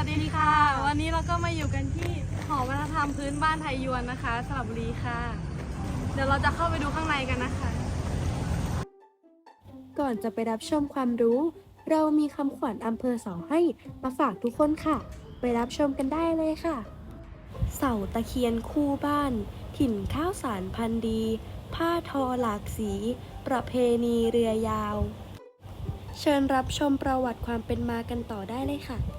วัสดีค่ะ วันนี้เราก็มาอยู่กันที่หอวัฒนธรรมพื้นบ้านไทยยวนนะคะสระบุรีค่ะ เดี๋ยวเราจะเข้าไปดูข้างในกันนะคะ ก่อนจะไปรับชมความรู้ เรามีคำขวัญอำเภอเสาให้มาฝากทุกคนค่ะ ไปรับชมกันได้เลยค่ะ เสาตะเคียนคู่บ้าน ถิ่นข้าวสารพันดี ผ้าทอหลากสี ประเพณีเรือยาว เชิญรับชมประวัติความเป็นมากันต่อได้เลยค่ะ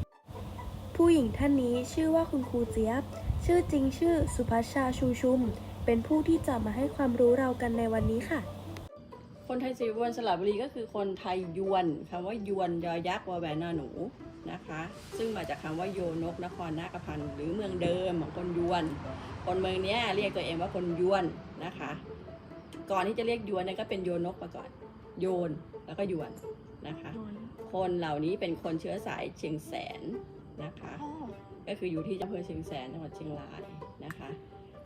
ผู้หญิงท่านนี้ชื่อว่าคุณครูเจี๊ยบ ชื่อจริงชื่อสุภัชชาชูชุม เป็นผู้ที่จะมาให้ความรู้เรากันในวันนี้ค่ะ คนไทยสียวนสระบุรีก็คือคนไทยยวนคำว่ายวนยอยักษ์วอแหวนนอหนูนะคะ ซึ่งมาจากคำว่าโยนกนครนาคพันธ์หรือเมืองเดิมของคนยวน คนเมืองเนี้ยเรียกตัวเองว่าคนยวนนะคะ ก่อนที่จะเรียกยวนเนี่ยก็เป็นโยนกมาก่อน โยนแล้วก็ยวนนะคะ คนเหล่านี้เป็นคนเชื้อสายเชียงแสน นะคะ ก็คืออยู่ที่อำเภอเชียงแสนจังหวัดเชียงรายนะคะ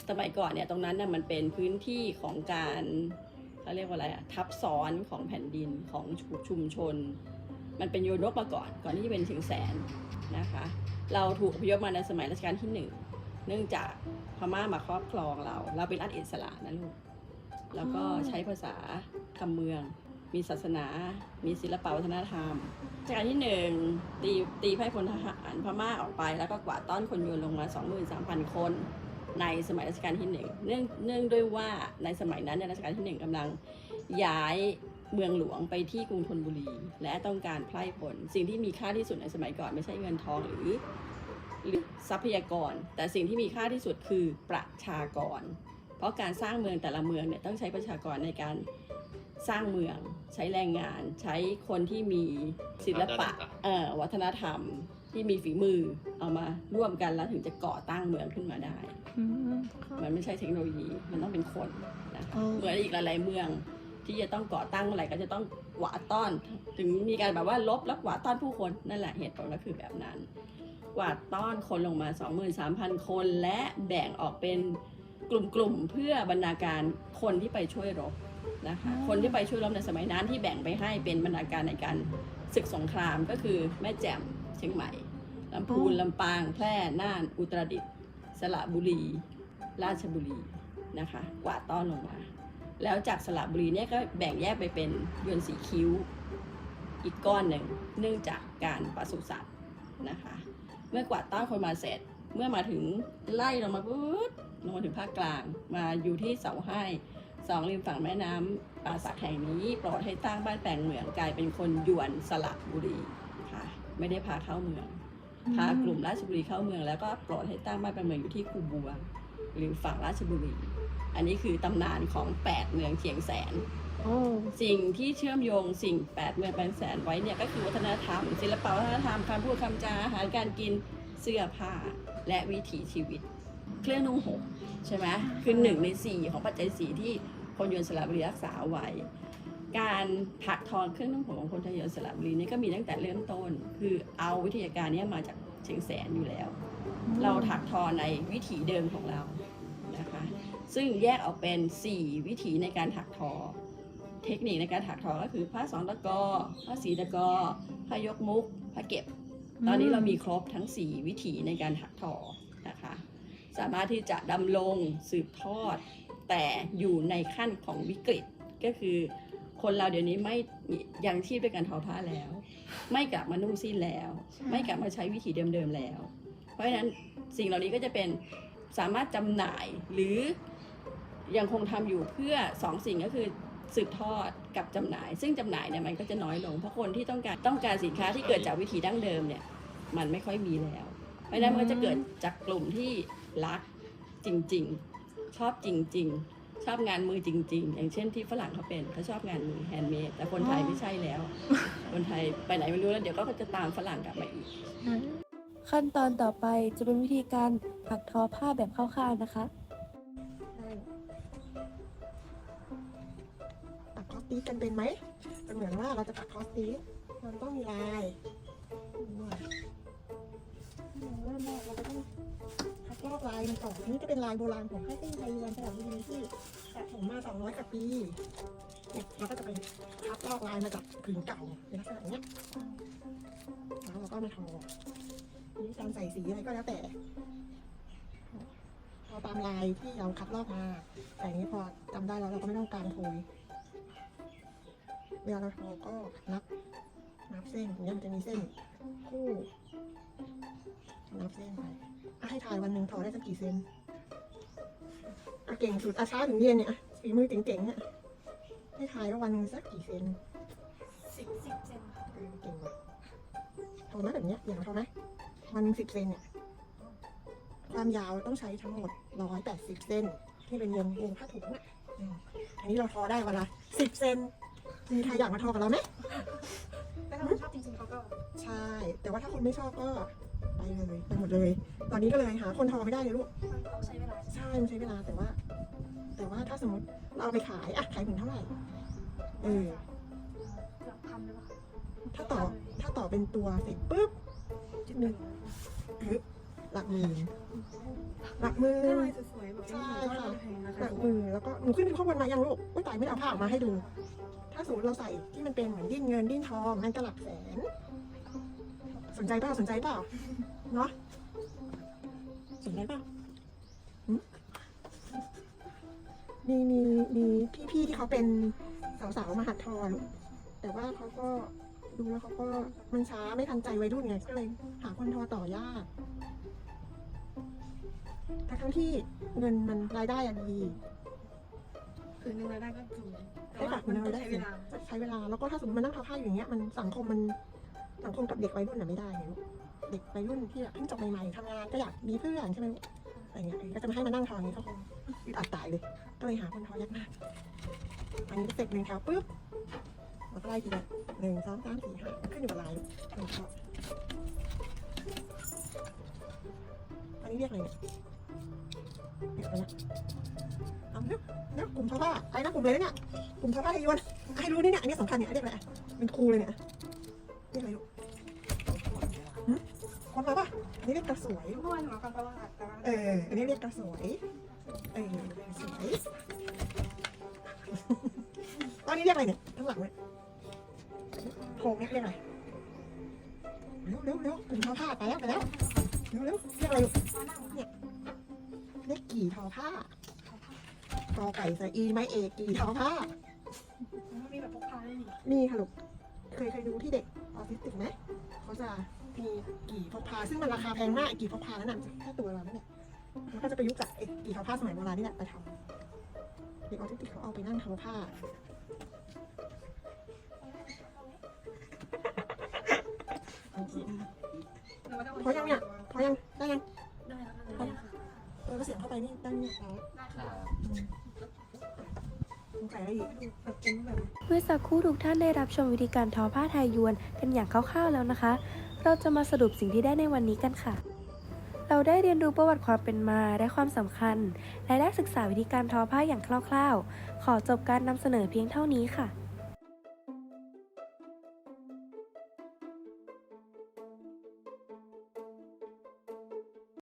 สมัยก่อนเนี่ยตรงนั้นน่ะมันเป็นพื้นที่ของการเขาเรียกว่าอะไรอะทับซ้อนของแผ่นดินของชุมชน มันเป็นโยนกมาก่อนก่อนที่จะเป็นเชียงแสนนะคะ เราถูกอพยพมาในสมัยรัชกาลที่หนึ่งเนื่องจากพม่ามาครอบครองเรา เราเป็นรัฐอิสระนะลูกแล้วก็ใช้ภาษาคำเมือง มีศาสนา มีศิลปวัฒนธรรมรัชกาลที่หนึ่งตีตีไพ่พลทหารพม่าออกไป แล้วก็กวาดต้อนคนโยนลงมา 23,000 คนในสมัยรัชกาลที่หนึ่งเนื่องเนื่องด้วยว่าในสมัยนั้นเนี่ยรัชกาลที่หนึ่งกำลังย้ายเมืองหลวงไปที่กรุงธนบุรี และต้องการไพร่ผล สิ่งที่มีค่าที่สุดในสมัยก่อนไม่ใช่เงินทองหรือหรือทรัพยากร แต่สิ่งที่มีค่าที่สุดคือประชากร ราะการสร้างเมืองแต่ละเมืองเนี่ยต้องใช้ประชากรในการสร้างเมือง ใช้แรงงาน ใช้คนที่มีศิลปะเอ่อวัฒนธรรมที่มีฝีมือเอามาร่วมกันแล้วถึงจะก่อตั้งเมืองขึ้นมาได้ มันไม่ใช่เทคโนโลยี มันต้องเป็นคนนะอ๋อเหมือนอีกหลายๆเมืองที่จะต้องก่อตั้งเมื่อไหร่ก็จะต้องกวาดต้อน ถึงมีการแบบว่าลบแล้วกวาดต้อนผู้คนนั่นแหละเหตุผลก็คือแบบนั้นกวาดต้อนคนลงมา 23,000 คนและแบ่งออกเป็น กลุ่มๆเพื่อบรรณาการคนที่ไปช่วยรบนะคะคนที่ไปช่วยรบในสมัยนั้นที่แบ่งไปให้เป็นบรรณาการในการศึกสงครามก็คือแม่แจ่มเชียงใหม่ลำพูนลำปางแพร่น่านอุตรดิตถ์สระบุรี ราชบุรีนะคะกวาดต้อนลงมาแล้วจากสระบุรีเนี่ยก็แบ่งแยกไปเป็นยวนสีคิ้วอีกก้อนหนึ่งเนื่องจากการปศุสัตว์นะคะ เมื่อกวาดต้อนคนมาเสร็จ เมื่อมาถึงไล่ลงมาปุ๊บลงมาถึงภาคกลาง มาอยู่ที่เสาให้สองริมฝั่งแม่น้ำป่าสักแห่งนี้โปรดให้ตั้งบ้านแปลงเมืองกลายเป็นคนยวนสระบุรีค่ะ ไม่ได้พาเข้าเมืองพากลุ่มราชบุรีเข้าเมืองแล้วก็โปรดให้ตั้งบ้านเป็นเมืองอยู่ที่คูบัว หรือฝั่งราชบุรี อันนี้คือตำนานของ8เมืองเชียงแสนสิ่งที่เชื่อมโยงสิ่ง8เมืองแปดแสนไว้เนี่ยก็คือวัฒนธรรมศิลปวัฒนธรรมคำพูดคำจาอาหารการกิน เสื้อผ้าและวิถีชีวิต เครื่องนุ่งห่มใช่ไหมคือหนึ่งในสี่ของปัจจัยสีที่คนยวนสระบุรีรักษาไว้ การถักทอเครื่องนุ่งห่มของคนไทยยวนสระบุรีนี่ก็มีตั้งแต่เริ่มต้น คือเอาวิทยาการนี้มาจากเชียงแสนอยู่แล้ว เราถักทอในวิถีเดิมของเรานะคะ ซึ่งแยกออกเป็น 4 วิถีในการถักทอ เทคนิคในการถักทอก็คือผ้าสองตะกอผ้าสีตะกอผ้ายกมุกผ้าเก็บ ตอนนี้เรามีครบทั้ง 4 วิถีในการถักทอนะคะ สามารถที่จะดำรงสืบทอด แต่อยู่ในขั้นของวิกฤตก็คือคนเราเดี๋ยวนี้ไม่ยังชีพด้วยการทอผ้าแล้ว ไม่กลับมานุ่งสิ้นแล้ว ไม่กลับมาใช้วิถีเดิมๆแล้ว เพราะฉะนั้นสิ่งเหล่านี้ก็จะเป็นสามารถจำหน่ายหรือยังคงทำอยู่เพื่อสองสิ่งก็คือสืบทอดกับจำหน่าย ซึ่งจำหน่ายเนี่ยมันก็จะน้อยลงเพราะคนที่ต้องการต้องการสินค้าที่เกิดจากวิถีดั้งเดิมเนี่ย มันไม่ค่อยมีแล้ว เพราะฉะนั้นมันก็จะเกิดจากกลุ่มที่รักจริง ๆ ชอบจริง ๆ ชอบงานมือจริง ๆ อย่างเช่นที่ฝรั่งเขาเป็นเขาชอบงานมือแฮนด์เมดแต่คนไทยไม่ใช่แล้ว คนไทยไปไหนไม่รู้แล้วเดี๋ยวก็จะตามฝรั่งกลับมาอีก ขั้นตอนต่อไปจะเป็นวิธีการถักทอผ้าแบบคร่าวๆนะคะตัดคอสตีกันเป็นไหมเป็นเหมือนว่าเราจะตัดคอสตีมันต้องมีลาย เริ่มแรกเราจะต้องคัดลอกลายมันก่อนอันนี้ก็เป็นลายโบราณของค่ายติ้งไทยยวนสระบุรีที่สะสมมา 200กว่าปีเนี่ยเราก็จะไปคัดลอกลายมาจากผืนเก่าเป็นลักษณะเนี้ยแล้วเราก็มาทอนี่การใส่สีอะไรก็แล้วแต่พอตามลายที่เราคัดลอกมาแต่อย่างนี้พอจำได้แล้วเราก็ไม่ต้องกางโพยเวลาเราทอก็นับนับเส้นอย่างเงี้ยมันจะมีเส้นคู่ นับเส้นไปอะให้ทายวันหนึ่งทอได้สักกี่เซนอะเก่งสุดอาช้าถึงเย็นเนี่ยอะฝีมือเจ๋งๆเนี่ยให้ทายว่าวันหนึ่งสักกี่เซนสิบสิบเซนเออเก่งว่ะทอไหมแบบเนี้ยอย่างทอไหมวันหนึ่งสิบเซนเนี่ยความยาวต้องใช้ทั้งหมดร้อยแปดสิบเส้นที่เป็นวงวงผ้าถุงอะอืมอันนี้เราทอได้วันละสิบเซนมีใครอยากมาทอกับเราไหมแต่ถ้าคุณชอบจริงๆเขาก็ ใช่ แต่ว่าถ้าคุณไม่ชอบก็ ไปเลยไปหมดเลย ตอนนี้ก็เลยหาคนทอไม่ได้เลยลูกเขาใช้เวลาใช่มันใช้เวลาแต่ว่า แต่ว่าถ้าสมมติเราเอาไปขายอะขายถึงเท่าไหร่เออหลักพันหรือเปล่าถ้าต่อถ้าต่อเป็นตัวเสร็จปุ๊บจุดหนึ่งปึ๊บหลักหมื่นหลักหมื่ถ้านลายสวยๆแบบใช่นี้ค่ะก็แพงนะหคะลักหมื่นแล้วก็หนูขึ้นเป็นข้อมูลมายังลูกไม่ตายไม่ได้เอาผ้าออกมาให้ดู ถ้าสมมติเราใส่ที่มันเป็นเหมือนดิ้นเงินดิ้นทองมันก็หลักแสน สนใจเปล่าสนใจเปล่าเนาะสนใจเปล่าหึมีมีมีพี่ๆที่เขาเป็นสาวๆมาหัดทอลูกแต่ว่าเขาก็ดูแล้วเขาก็มันช้าไม่ทันใจวัยรุ่นไงก็เลยหาคนทอต่อยากแต่ทั้งที่เงินมันรายได้อะดีผืนหนึ่งรายได้ก็สูงแต่ใช่ว่าค่ะมันมันต้อรางยได้ใช้เวลาใช้เวลา แล้วก็ถ้าสมมติมานั่งทอผ้าอยู่อย่างเงี้ยมันสังคมมัน สังคมกับเด็กวัยรุ่นน่ะไม่ได้ไงลูกเด็กวัยรุ่นที่แบบเพิ่งจบใหม่ๆทำงานก็อยากมีเพื่อนใช่ไหมลูกอะไรเงี้ยก็จะมาให้มานั่งทองนี้เขาคงอึดอัดตายเลย ก็เลยหาคนทอยากมาก อันนี้เสร็จหนึ่งแถวปุ๊บเราก็ไล่ทีละหนึ่งสองสามสี่ห้าขึ้นอยู่กับลายหนึ่งแถวอันนี้เรียกอะไรเนี่ยเรียกอะไรนะเอาเร็วเร็วกลุ่มทอผ้าไอ้นะกลุ่มเลยเนี่ยกลุ่มทอผ้าไทยยวนให้รู้นี่เนี่ยอันนี้สำคัญเนี่ยเรียกอะไรเป็นครูเลยเนี่ยเรียกอะไรลูก คนมาป่ะอันนี้เรียกกระสวยลูกเมื่อวานหนูมาฟังตลาดแต่ว่าเออ อันนี้เรียกกระสวย เออ สวย ตอนนี้เรียกอะไรเนี่ยข้างหลังเนี่ยโพงเนี่ยเรียกอะไร เร็วเร็วเร็วกลุ่มทอผ้าไปแล้วไปแล้ว เร็วเร็วเรียกอะไรลูกเนี่ยเรียกกี่ทอผ้ากอไก่ใส่อีไม้เอกกี่ทอผ้ามันมีแบบพกพาได้นี่มีค่ะลูก เคยเคยดูที่เด็กออทิสติกไหมเขาจะ มีกี่พกพา ซึ่งมันราคาแพงมากกี่พกพาแล้วน่ะแค่ตัวเราเนี่ยมันก็จะไปยุคจากไอ้กี่ทอผ้าสมัยโบราณนี่แหละไปทำเด็กออทิสติกเขาเอาไปนั่งทำผ้าพอยังเนี่ยพอยังได้ยังได้แล้วก็เลยค่ะเออก็เสียงเข้าไปนี่ได้เนี่ยแล้วได้ค่ะสงสัยอะไรอีกแบบเป็นแบบเมื่อสักครู่ทุกท่านได้รับชมวิธีการทอผ้าไทยยวนกันอย่างคร่าวๆแล้วนะคะ เราจะมาสรุปสิ่งที่ได้ในวันนี้กันค่ะ เราได้เรียนรู้ประวัติความเป็นมาและความสำคัญ และได้ศึกษาวิธีการทอผ้าอย่างคร่าวๆ ขอจบการนำเสนอเพียงเท่านี้ค่ะ